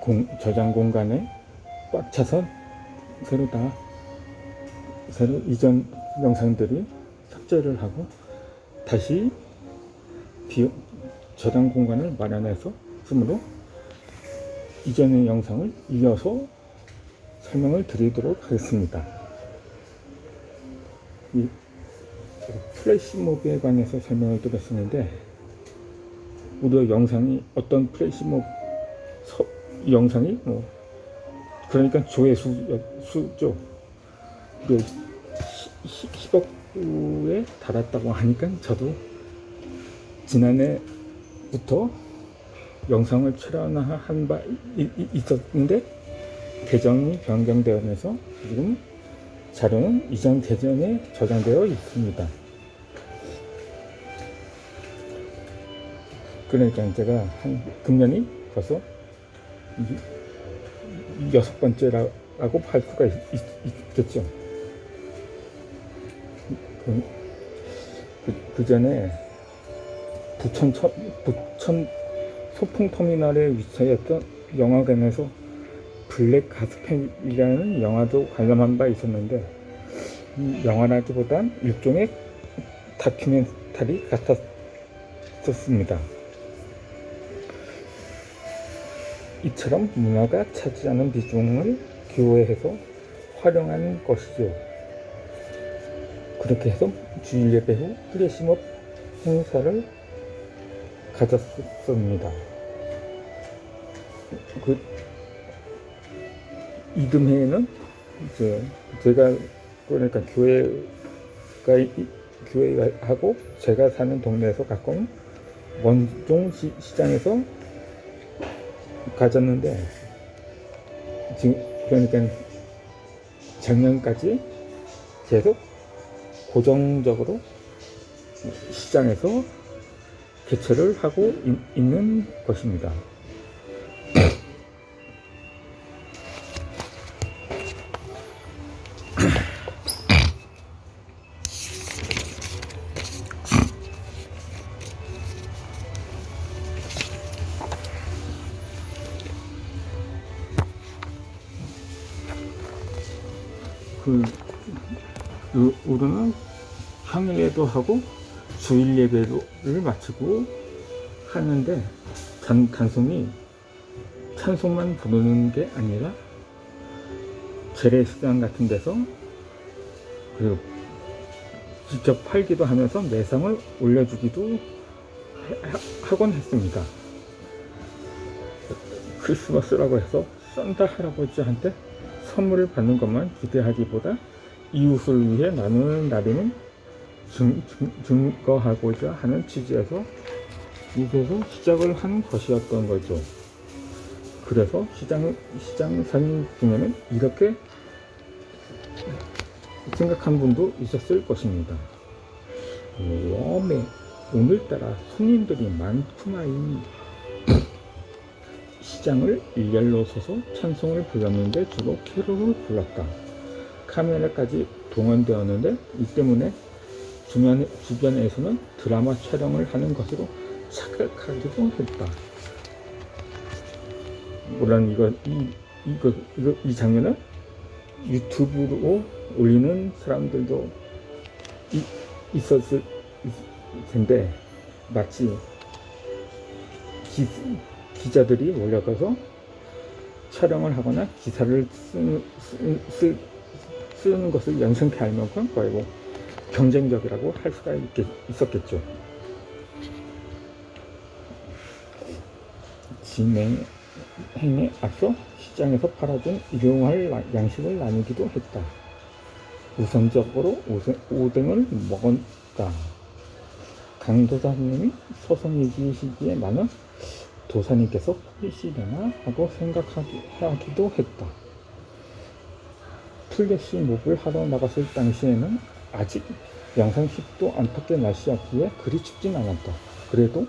공, 저장 공간에 꽉 차서 새로 다 새로 이전 영상들이 삭제를 하고 다시 비, 저장 공간을 마련해서 쓰므로 이전의 영상을 이어서 설명을 드리도록 하겠습니다. 이 플래시 모브에 관해서 설명을 드렸었는데 우리 영상이 어떤 플래시 모브 서- 이 영상이 뭐 그러니까 조회수 수죠. 그 10억 에 달았다고 하니까 저도 지난해부터 영상을 출연한 바 있었는데 계정이 변경되면서 지금 자료는 이전 계정에 저장되어 있습니다. 그러니까 제가 한 금년이 벌써 여섯 번째라고 할 수가 있, 겠죠 그, 그, 그 전에 부천, 천, 부천 소풍 터미널에 위치하였던 영화관에서 블랙 가스펜이라는 영화도 관람한 바 있었는데 이 영화라기보단 일종의 다큐멘터리 같았었습니다. 이처럼 문화가 차지하는 비중을 교회에서 활용하는 것이죠. 그렇게 해서 주일 예배 후 플래시몹 행사를 가졌습니다. 그 이듬해에는 이제 제가 그러니까 교회가 이- 교회가 하고 제가 사는 동네에서 가까운 원종 시, 시장에서 가졌는데 지금 그러니까 작년까지 계속 고정적으로 시장에서 개최를 하고 있, 있는 것입니다. 그, 그 우리는 평일 예도 하고 주일 예배를 마치고 하는데 단, 단순히 찬송만 부르는 게 아니라 재래시장 같은 데서 그리고 직접 팔기도 하면서 매상을 올려주기도 하곤 했습니다. 크리스마스라고 해서 산타 할아버지한테 선물을 받는 것만 기대하기보다 이웃을 위해 나누는 증, 증 거하고자 하는 취지에서 이곳에서 시작을 한 것이었던 거죠. 그래서 시장, 시장 사진 중에는 이렇게 생각한 분도 있었을 것입니다. 웜에 오늘따라 손님들이 많구나이. 시장을 일렬로 서서 찬송을 불렀는데 주로 캐롤을 불렀다. 카메라까지 동원되었는데 이 때문에 주변, 주변에서는 드라마 촬영을 하는 것으로 착각하기도 했다. 물론 이거 이 이거, 이거 이 장면은 유튜브로 올리는 사람들도 이, 있었을 텐데 마치 기, 기자들이 몰려가서 촬영을 하거나 기사를 쓰는, 쓰, 쓰, 쓰는 것을 연상케 할 만큼 거의 뭐 경쟁적이라고 할 수가 있겠, 있었겠죠. 진행에 앞서 시장에서 팔아준 일용할 나- 양식을 나누기도 했다. 우선적으로 오뎅을 먹었다. 강도사님이 서성이기 시기에 나는 도사님께서 풀리시려나 하고 생각하기도 했다. 플래시 몹을 하러 나갔을 당시에는 아직 영상 10도 안팎의 날씨였기에 그리 춥진 않았다. 그래도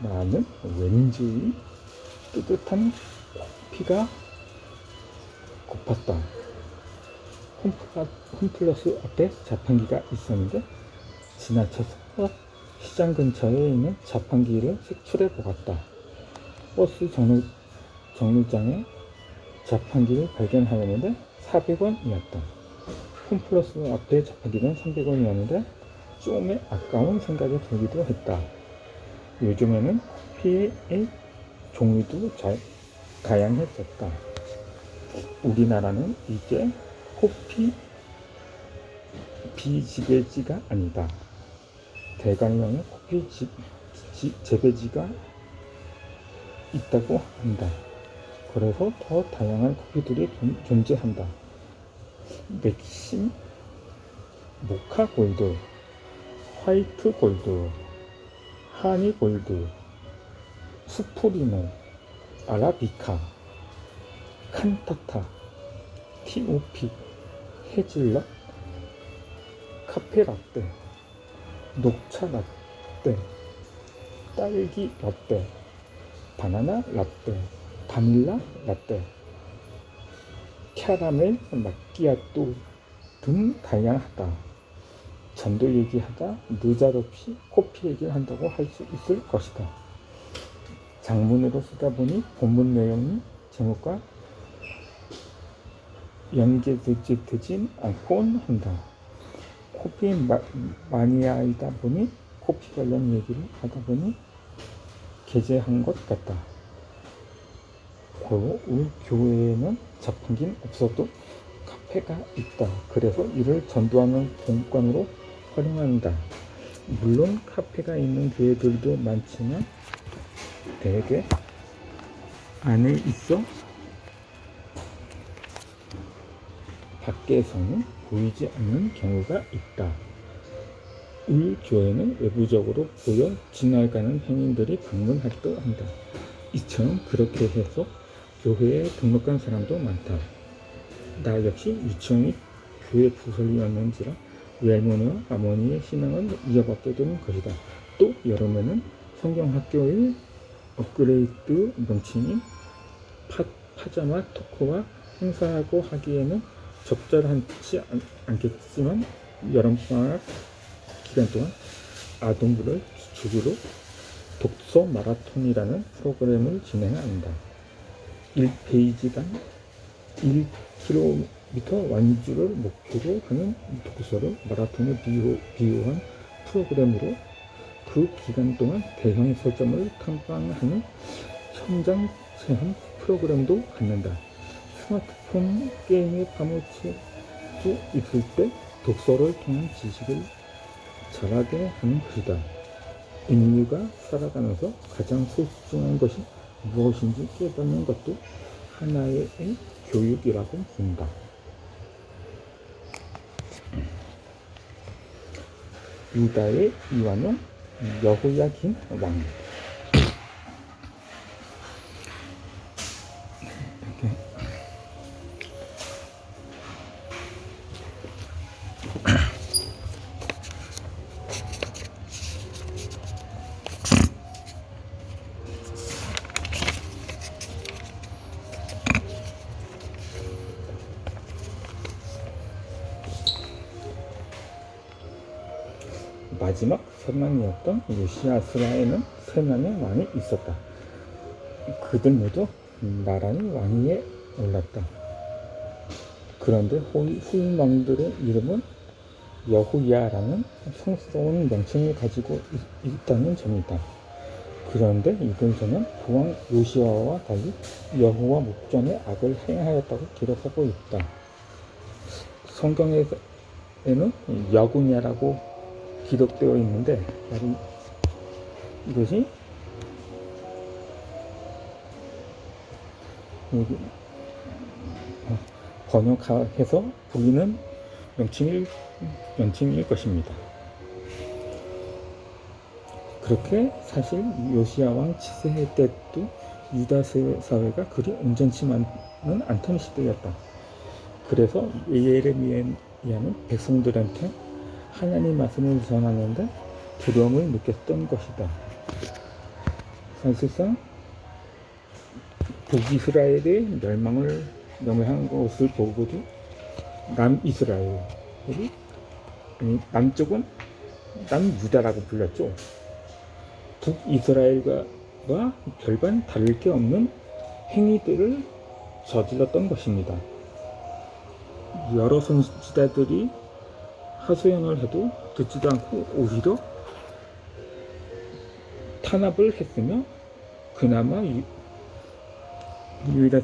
나는 왠지 뜨뜻한 피가 고팠다. 홈플라, 홈플러스 앞에 자판기가 있었는데 지나쳐서 시장 근처에 있는 자판기를 색출해 보았다. 버스 정류, 정류장에 자판기를 발견하였는데 400원이었다. 홈플러스 앞에 자판기는 300원이었는데 좀의 아까운 생각이 들기도 했다. 요즘에는 커피의 종류도 잘 다양해졌다. 우리나라는 이제 커피 비지배지가 아니다. 대관령의 커피 지, 지- 재배지가 있다고 한다. 그래서 더 다양한 커피들이 존- 존재한다. 맥심, 모카 골드, 화이트 골드, 하니 골드, 수프리모, 아라비카, 칸타타, 티오피, 헤즐넛, 카페라떼, 녹차 라떼, 딸기 라떼, 바나나 라떼, 바닐라 라떼, 캐러멜 마끼아또 등 다양하다. 전도 얘기하다 느닷없이 커피 얘기를 한다고 할 수 있을 것이다. 장문으로 쓰다 보니 본문 내용이 제목과 연계되진 않곤 한다. 커피 마, 마니아이다 보니 커피 관련 얘기를 하다 보니 게재한 것 같다. 고 우리 교회에는 자판기는 없어도 카페가 있다. 그래서 이를 전도하는 공간으로 활용한다. 물론 카페가 있는 교회들도 많지만 대개 안에 있어 밖에서는 보이지 않는 경우가 있다. 우리 교회는 외부적으로 보여 지나가는 행인들이 방문하기도 한다. 이처럼 그렇게 해서 교회에 등록한 사람도 많다. 나 역시 유치원이 교회 부설이었는지라 외할머니와 어머니의 신앙을 이어받게 되는 것이다. 또 여름에는 성경학교의 업그레이드 명칭인 파, 파자마 토크와 행사하고 하기에는 적절하지 않, 않겠지만 여름방학 기간 동안 아동부를 주기로 독서 마라톤이라는 프로그램을 진행한다. 1페이지당 1km 완주를 목표로 하는 독서를 마라톤에 비유, 비유한 프로그램으로 그 기간 동안 대형 서점을 탐방하는 현장 체험 프로그램도 갖는다. 스마트폰 게임에 파묻힐 수 있을 때 독서를 통한 지식을 자라게 하는 것이다. 인류가 살아가면서 가장 소중한 것이 무엇인지 깨닫는 것도 하나의 교육이라고 본다. 유다의 이완용 여호야긴 왕 이렇게 마지막 선왕이었던 요시아스라에는 세 명의 왕이 있었다. 그들 모두 나란히 왕위에 올랐다. 그런데 후- 후임 왕들의 이름은 여호야라는 성스러운 명칭을 가지고 있- 있다는 점이다. 그런데 이들서는 부왕 요시아와 달리 여호와 목전에 악을 행하였다고 기록하고 있다. 성경에는 여군야라고 기록되어 있는데 바로 이것이 어, 번역해서 보이는 명칭일 명칭일 것입니다. 그렇게 사실 요시아 왕 치세해 때도 유다 사회가 그리 온전치만은 않던 시대였다. 그래서 예레미야는 백성들한테 하나님 말씀을 전하는데 두려움을 느꼈던 것이다. 사실상 북이스라엘의 멸망을 명명한 것을 보고도 남이스라엘이 남쪽은 남유다라고 불렸죠. 북이스라엘과 와 별반 다를 게 없는 행위들을 저질렀던 것입니다. 여러 선지자들이 하소연을 해도 듣지도 않고 오히려 탄압을 했으며 그나마 유, 유일하,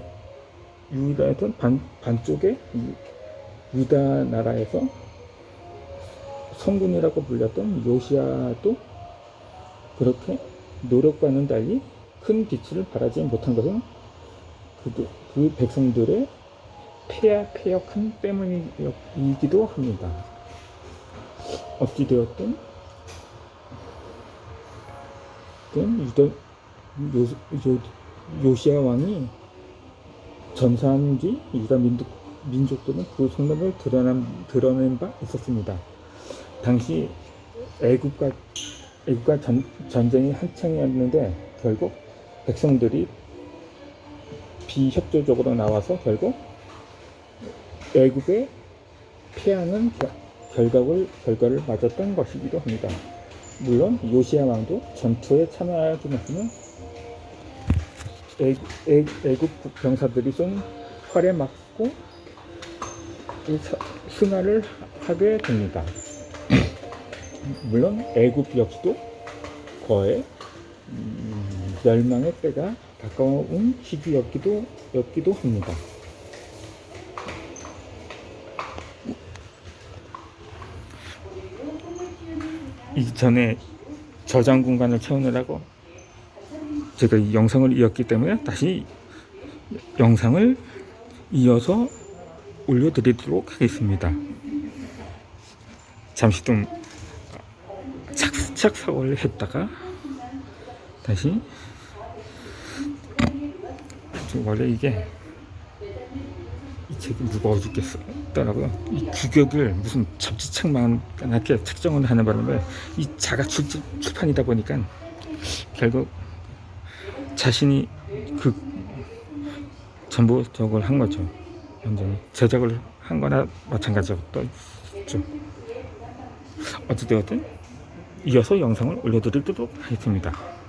유일하던 반, 반쪽의 유- 유다 나라에서 성군이라고 불렸던 요시아도 그렇게 노력과는 달리 큰 빛을 발하지 못한 것은 그, 그 백성들의 폐하, 폐역함 때문이기도 합니다. 어찌되었든 든 유다, 요, 요, 요 시아 왕이 전사한 뒤 유다 민족, 민족들은 그 속내를 드러낸, 드러낸 바 있었습니다. 당시 애국과 애국과 전, 전쟁이 한창이었는데 결국 백성들이 비협조적으로 나와서 결국 애국에 피하는 겨- 결과를, 결과를 맞았던 것이기도 합니다. 물론 요시아 왕도 전투에 애, 애, 애국 병사들이 쏜 활에 맞고 승하를 하게 됩니다. 물론 애국 역시도 거의 음, 멸망의 때가 가까운 시기였기도 였기도 합니다. 이전에 저장 공간을 채우느라고 제가 이 영상을 이었기 때문에 다시 영상을 이어서 올려드리도록 하겠습니다. 잠시 좀 착착 사고를 했다가 다시 좀 원래 이게 이 책이 무거워 죽겠 더라고요. 이 규격을 무슨 잡지책만 이렇게 책정을 하는 바람에 이 자가 출, 출판이다 보니까 결국 자신이 그 전부 저걸 한 거죠. 완전히 제작을 한 거나 마찬가지였죠. 어찌되었든 이어서 영상을 올려드리도록 하겠습니다.